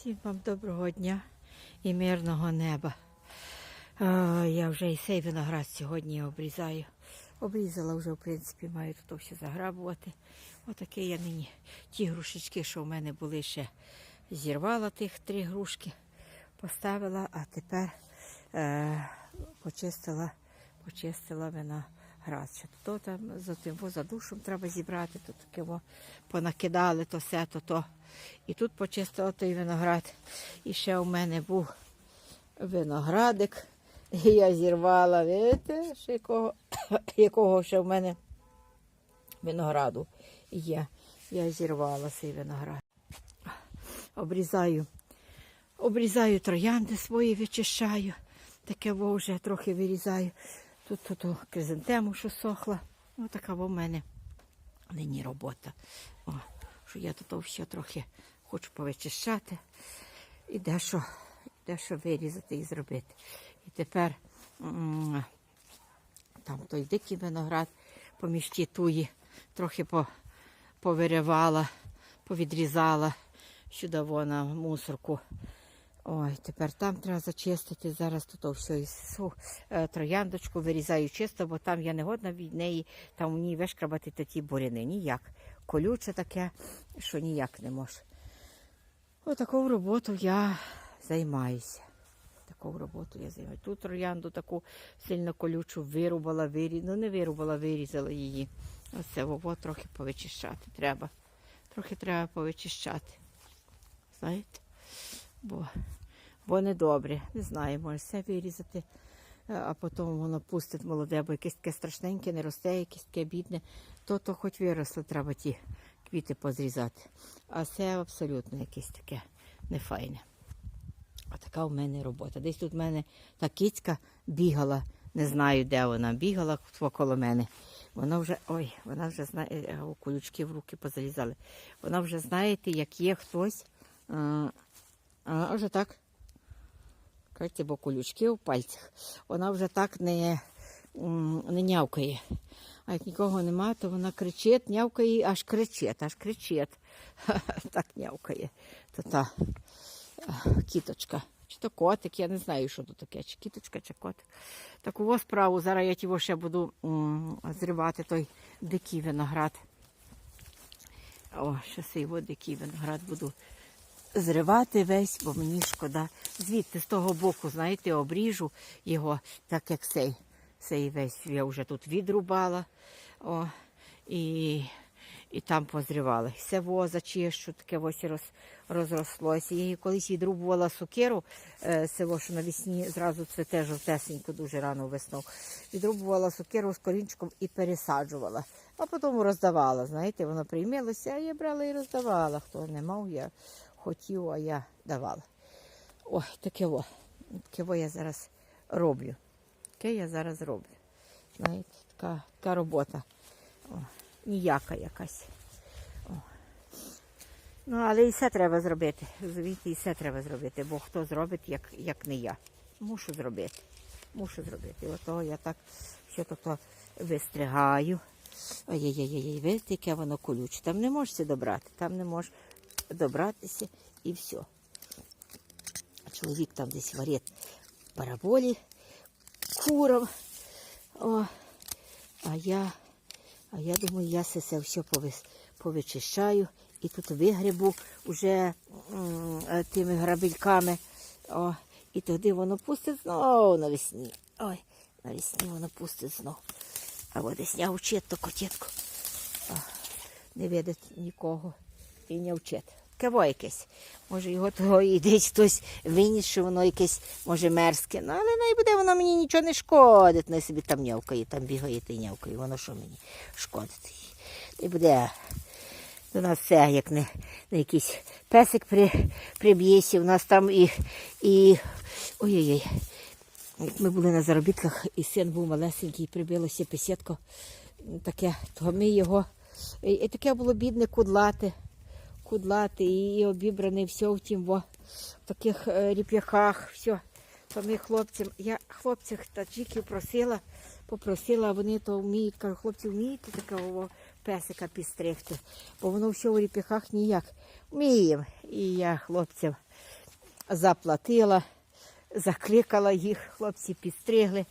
Всім вам доброго дня і мирного неба. А, я вже і цей виноград сьогодні обрізаю. Обрізала вже, в принципі, маю тут все заграбувати. Отаке я нині. Ті грушечки, що в мене були ще зірвала тих три грушки, поставила, а тепер е, почистила, почистила Ще то там за тим за душем треба зібрати, тут таке во, понакидали то все, то то. І тут почистила той виноград. І ще у мене був виноградик. І я зірвала, видите, якого, якого ще в мене винограду є. Я зірвала цей виноград. Обрізаю, обрізаю троянди свої, вичищаю. Таке вже трохи вирізаю. Тут, тут кризантему, що сохла. Ось така в мене нині робота. О, що я тут все трохи хочу повичищати і дещо, дещо вирізати і зробити. І тепер там той дикий виноград поміж ті туї трохи по, повиривала, повідрізала сюди вона мусорку. Ой, тепер там треба зачистити. Зараз тут все ісу, трояндочку вирізаю чисто, бо там я не годна від неї, там у ній вишкрабати такі буряни. Ніяк. Колюче таке, що ніяк не можу. Отаку роботу я займаюся. Таку роботу я займаюся. Тут троянду таку сильно колючу вирубала, вирізала. Ну не вирубала, вирізала її. Оце вово трохи повичищати треба. Трохи треба повичищати. Знаєте? Бо, бо недобре. Не знаю, може все вирізати, е, а потім воно пустить молоде, бо якесь таке страшненьке, не росте, якесь таке бідне, то то хоч виросло, треба ті квіти позрізати. А це абсолютно якесь таке нефайне. А така в мене робота. Десь тут в мене та кицька бігала, не знаю, де вона бігала коло мене. Вона вже, ой, вона вже знає, о, колючки в руки позалізали. Вона вже, знаєте, як є хтось. А, а вже так. Кажете, бо колючки в пальцях. Вона вже так не, не нявкає. А як нікого нема, то вона кричить, нявкає, аж кричить, аж кричить. Так нявкає. То та кіточка. Чи то котик, я не знаю, що тут таке, чи кіточка, чи котик. Таку справу. Зараз я його ще буду зривати той дикий виноград. О, цей от дикий виноград буду зривати весь, бо мені шкода. Звідти з того боку, знаєте, обріжу його, так як цей. Цей весь я вже тут відрубала. О, і, і там позрівала. Все во зачищу, таке ось роз, розрослося. Я її колись відрубувала сокиру, е, село, що навесні зразу цвете жовтесенько, дуже рано весною. Відрубувала сокиру з корінчиком і пересаджувала. А потім роздавала. Знаєте, воно приймилося, а я брала і роздавала. Хто не мав, я хотів, а я давала. Ой, таке во. Таке во я зараз роблю. Таке я зараз роблю. Знаєте, така, така робота. О, ніяка якась. О. Ну, але і все треба зробити. Розумієте, і все треба зробити, бо хто зробить, як, як не я. Мушу зробити. Мушу зробити. От того я так все то вистригаю. Ой-ой-ой, видите, яке воно колюче. Там не можеш добрати, там не можеш добратися і все. Чоловік там десь варить параболі курам. О, а я, а я думаю, я це все, повичищаю і тут вигребу вже е, тими грабельками. О, і тоді воно пустить знову навесні. Ой, навесні воно пустить знову. А десь не то котітку. Не видить нікого і не вчить. Кево якесь. Може його того і десь хтось виніс, що воно якесь, може, мерзке. Ну, але буде, воно мені нічого не шкодить. Не собі там нявкає, там бігає та нявкає. Воно що мені шкодить. І буде до нас все, як не, не якийсь песик при, приб'єся. У нас там і. і... Ой-ой-ой. Ми були на заробітках, і син був малесенький, прибилося песятко таке, то ми його. І таке було бідне кудлате кудлати і обібраний все в тім во, в таких е, ріп'яхах, все. То ми хлопцям, я хлопців таджиків просила, попросила, вони то вміють, кажу, хлопці вміють такого песика підстригти, бо воно все в ріп'яхах ніяк. Вміємо. І я хлопцям заплатила, закликала їх, хлопці підстригли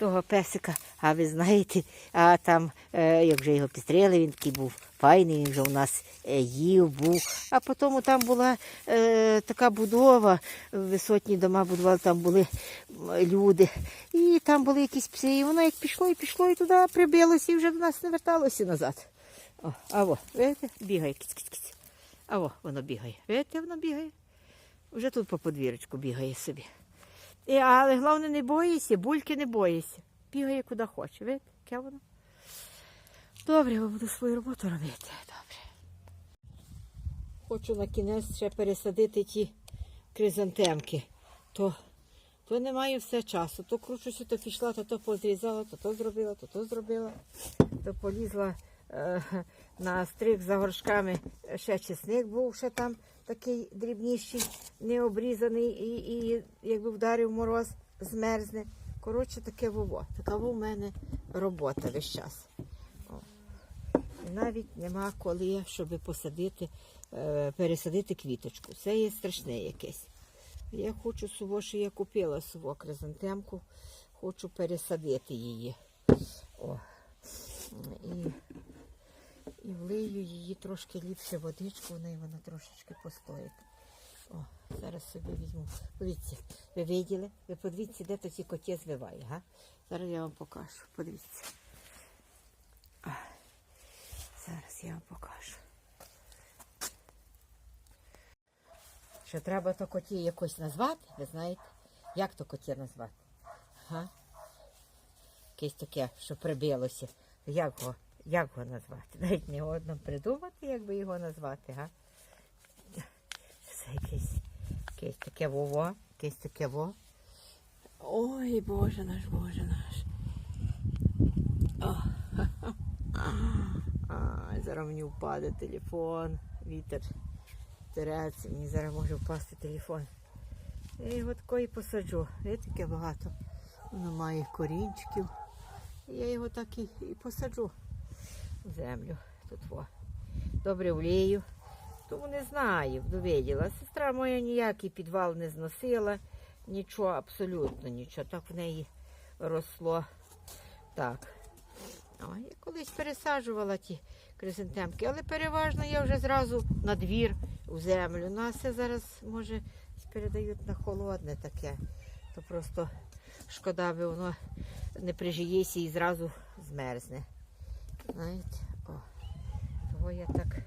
того песика. А ви знаєте, а там, е, як вже його підстригли, він такий був файний, він вже у нас е, їв, був. А потім там була е, така будова, висотні дома будували, там були люди. І там були якісь пси, і воно як пішло і пішло, і туди прибилося, і вже до нас не верталося назад. О, а во, видите, бігає кіць-кіць-кіць. А во, воно бігає. Видите, воно бігає. Вже тут по подвірочку бігає собі. І, але головне не боїся, бульки не боїся. Бігає куди хоче. Яке воно? Добре, я буду свою роботу робити. Добре. Хочу на кінець ще пересадити ті кризантемки. То, то не маю все часу. То кручуся, то пішла, то то позрізала, то то зробила, то то зробила. То полізла на стриг за горшками. Ще чесник був, ще там такий дрібніший, не обрізаний і, і якби вдарив мороз, змерзне. Коротше, таке вово. Така в мене робота весь час. О. І навіть нема коли, щоб посадити, е, пересадити квіточку. Це є страшне якесь. Я хочу суво, що я купила суво кризантемку, хочу пересадити її. О. І, і влию її трошки ліпше водичку, в неї вона трошечки постоїть. О, зараз собі візьму. Подивіться, ви виділи? Ви подивіться, де то ці коті звиває, га? Зараз я вам покажу. Подивіться. А, зараз я вам покажу. Що треба то коті якось назвати, ви знаєте? Як то коті назвати? Га? Якесь таке, що прибилося. Як його, як його назвати? Навіть не одно придумати, як би його назвати, га? Це якесь, таке вово, якесь таке во. Ой, Боже наш, Боже наш. Ай, зараз мені впаде телефон, вітер. Тереться, мені зараз може впасти телефон. Я його такої посаджу. Видите, яке багато. Воно має корінчиків. Я його так і, і посаджу землю. Тут во. Добре влію. Тому не знаю, довиділа. Сестра моя ніякий підвал не зносила, нічого, абсолютно нічого. Так в неї росло. Так. О, я колись пересаджувала ті кризантемки, але переважно я вже зразу на двір у землю. Ну, а це зараз, може, передають на холодне таке. То просто шкода, би воно не прижиється і зразу змерзне. Знаєте, о, того я так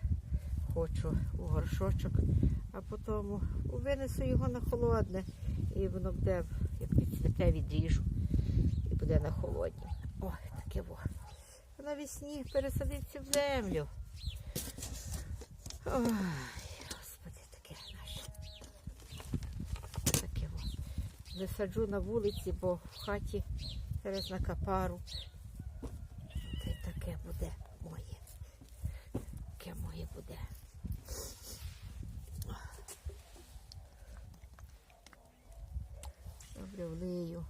хочу у горшочок, а потім винесу його на холодне і воно буде, як відцвіте, відріжу і буде на холодні. Ой, таке во. Навесні пересадиться в землю. Ой, господи, таке наше. Таке во. Не саджу на вулиці, бо в хаті зараз на капару. Та й таке буде моє. Таке моє буде. Добре влию.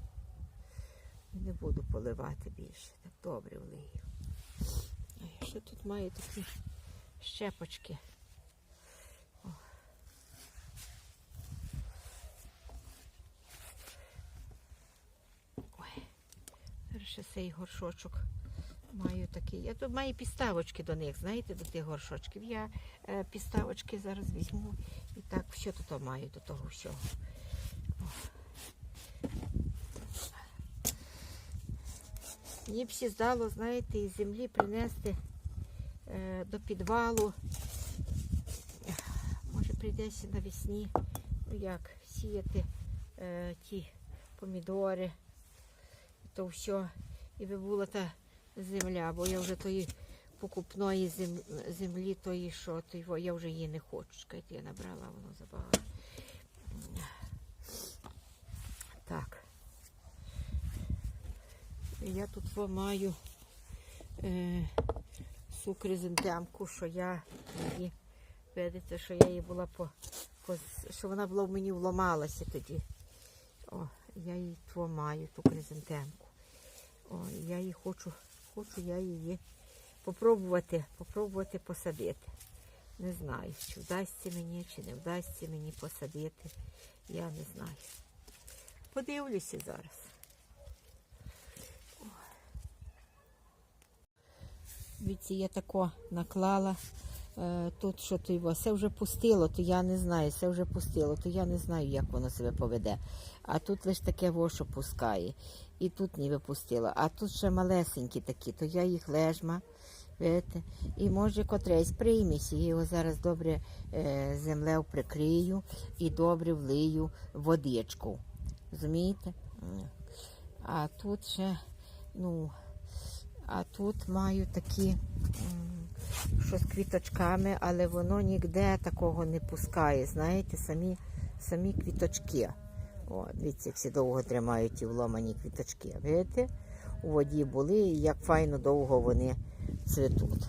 Не буду поливати більше. Так добре влию. Що тут маю такі щепочки? Ой, зараз ще цей горшочок маю такий. Я тут маю підставочки до них, знаєте, до тих горшочків. Я е, підставочки зараз візьму і так все тут маю до того всього. Мені б всі здало, знаєте, із землі принести е, до підвалу. Може прийдеться навесні, ну як, сіяти е, ті помідори, то все. І би була та земля, бо я вже тої покупної землі, тої, що тої, я вже її не хочу. Чекайте, я набрала, воно забагато. Так. Я тут во маю е, цю кризантемку, що я її, видите, що я її була по, по що вона була в мені вламалася тоді. О, я її тво ту кризантемку. О, я її хочу, хочу я її попробувати, попробувати посадити. Не знаю, чи вдасться мені, чи не вдасться мені посадити. Я не знаю. Подивлюся зараз. Віці я тако наклала. Е, тут що то його, все вже пустило, то я не знаю, все вже пустило, то я не знаю, як воно себе поведе. А тут лише таке вошо пускає. І тут ніби пустило. А тут ще малесенькі такі, то я їх лежма. Видите? І може котресь приймеся, я його зараз добре е, землею прикрию і добре влию водичку. Розумієте? А тут ще, ну, а тут маю такі, що з квіточками, але воно ніде такого не пускає. Знаєте, самі, самі квіточки. О, дивіться, всі довго тримають ті вломані квіточки. Видите? У воді були, і як файно довго вони цвітуть.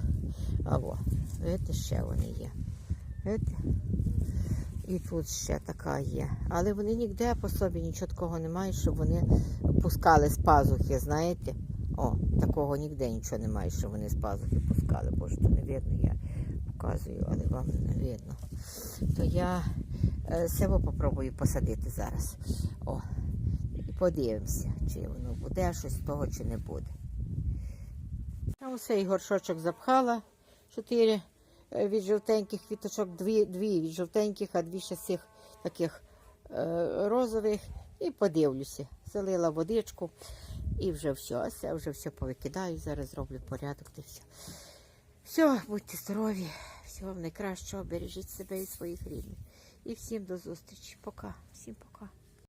А во, видите, ще вони є. Видите? І тут ще така є. Але вони ніде по собі нічого такого не мають, щоб вони пускали з пазухи, знаєте? О, такого ніде нічого немає, що вони з пазухи пускали. Боже, то не видно, я показую, але вам не видно. То я е, село попробую посадити зараз. О, і подивимося, чи воно буде щось з того, чи не буде. А усе і горшочок запхала. Чотири е, від жовтеньких квіточок, дві, дві від жовтеньких, а дві ще з цих таких е, розових. І подивлюся. Залила водичку і вже все. Це вже все повикидаю. Зараз зроблю порядок та все. Все, будьте здорові, всього вам найкращого, бережіть себе і своїх рідних. І всім до зустрічі. Пока. Всім пока.